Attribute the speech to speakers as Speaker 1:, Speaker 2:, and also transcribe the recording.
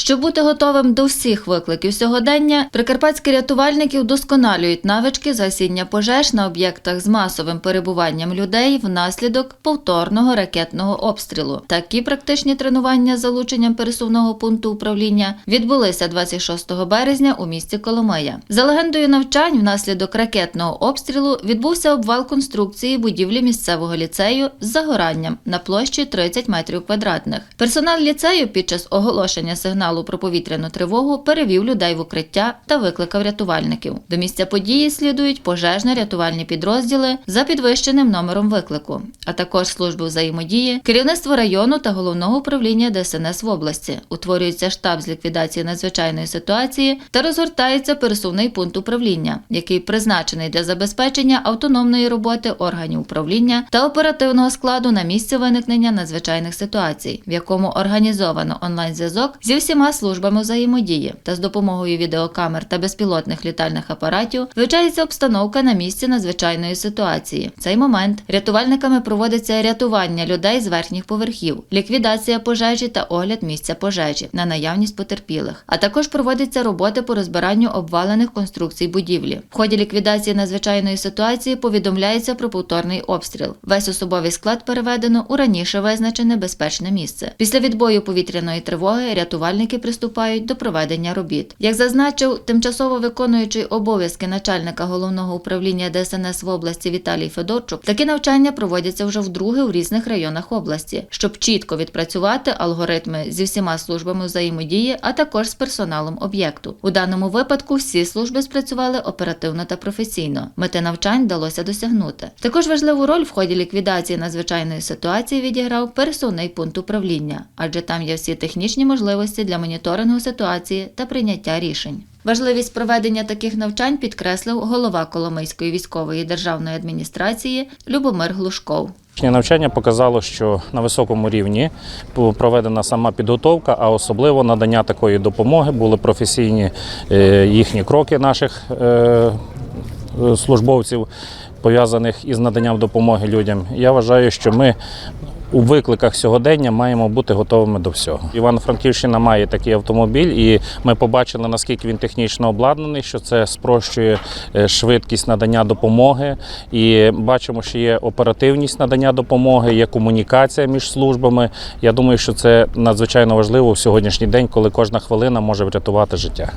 Speaker 1: Щоб бути готовим до всіх викликів сьогодення, прикарпатські рятувальники вдосконалюють навички гасіння пожеж на об'єктах з масовим перебуванням людей внаслідок повторного ракетного обстрілу. Такі практичні тренування з залученням пересувного пункту управління відбулися 26 березня у місті Коломия. За легендою навчань, внаслідок ракетного обстрілу відбувся обвал конструкції будівлі місцевого ліцею з загоранням на площі 30 метрів квадратних. Персонал ліцею під час оголошення сигналу про повітряну тривогу перевів людей в укриття та викликав рятувальників. До місця події слідують пожежно-рятувальні підрозділи за підвищеним номером виклику, а також служби взаємодії, керівництво району та головного управління ДСНС в області. Утворюється штаб з ліквідації надзвичайної ситуації та розгортається пересувний пункт управління, який призначений для забезпечення автономної роботи органів управління та оперативного складу на місці виникнення надзвичайних ситуацій, в якому організовано онлайн-зв'язок зі всіма службами взаємодії та з допомогою відеокамер та безпілотних літальних апаратів вивчається обстановка на місці надзвичайної ситуації. В цей момент рятувальниками проводиться рятування людей з верхніх поверхів, ліквідація пожежі та огляд місця пожежі на наявність потерпілих, а також проводяться роботи по розбиранню обвалених конструкцій будівлі. В ході ліквідації надзвичайної ситуації повідомляється про повторний обстріл. Весь особовий склад переведено у раніше визначене безпечне місце. Після відбою повітряної тривоги рятувальники приступають до проведення робіт. Як зазначив тимчасово виконуючий обов'язки начальника головного управління ДСНС в області Віталій Федорчук, такі навчання проводяться вже вдруге у різних районах області, щоб чітко відпрацювати алгоритми зі всіма службами взаємодії, а також з персоналом об'єкту. У даному випадку всі служби спрацювали оперативно та професійно. Мети навчань вдалося досягнути. Також важливу роль в ході ліквідації надзвичайної ситуації відіграв пересувний пункт управління, адже там є всі технічні можливості моніторингу ситуації та прийняття рішень. Важливість проведення таких навчань підкреслив голова Коломийської військової державної адміністрації Любомир Глушков.
Speaker 2: Навчання показало, що на високому рівні проведена сама підготовка, а особливо надання такої допомоги були професійні е, їхні кроки наших е, е, службовців, пов'язаних із наданням допомоги людям. Я вважаю, що ми у викликах сьогодення маємо бути готовими до всього. Івано-Франківщина має такий автомобіль, і ми побачили, наскільки він технічно обладнаний, що це спрощує е, швидкість надання допомоги. І бачимо, що є оперативність надання допомоги, є комунікація між службами. Я думаю, що це надзвичайно важливо в сьогоднішній день, коли кожна хвилина може врятувати життя.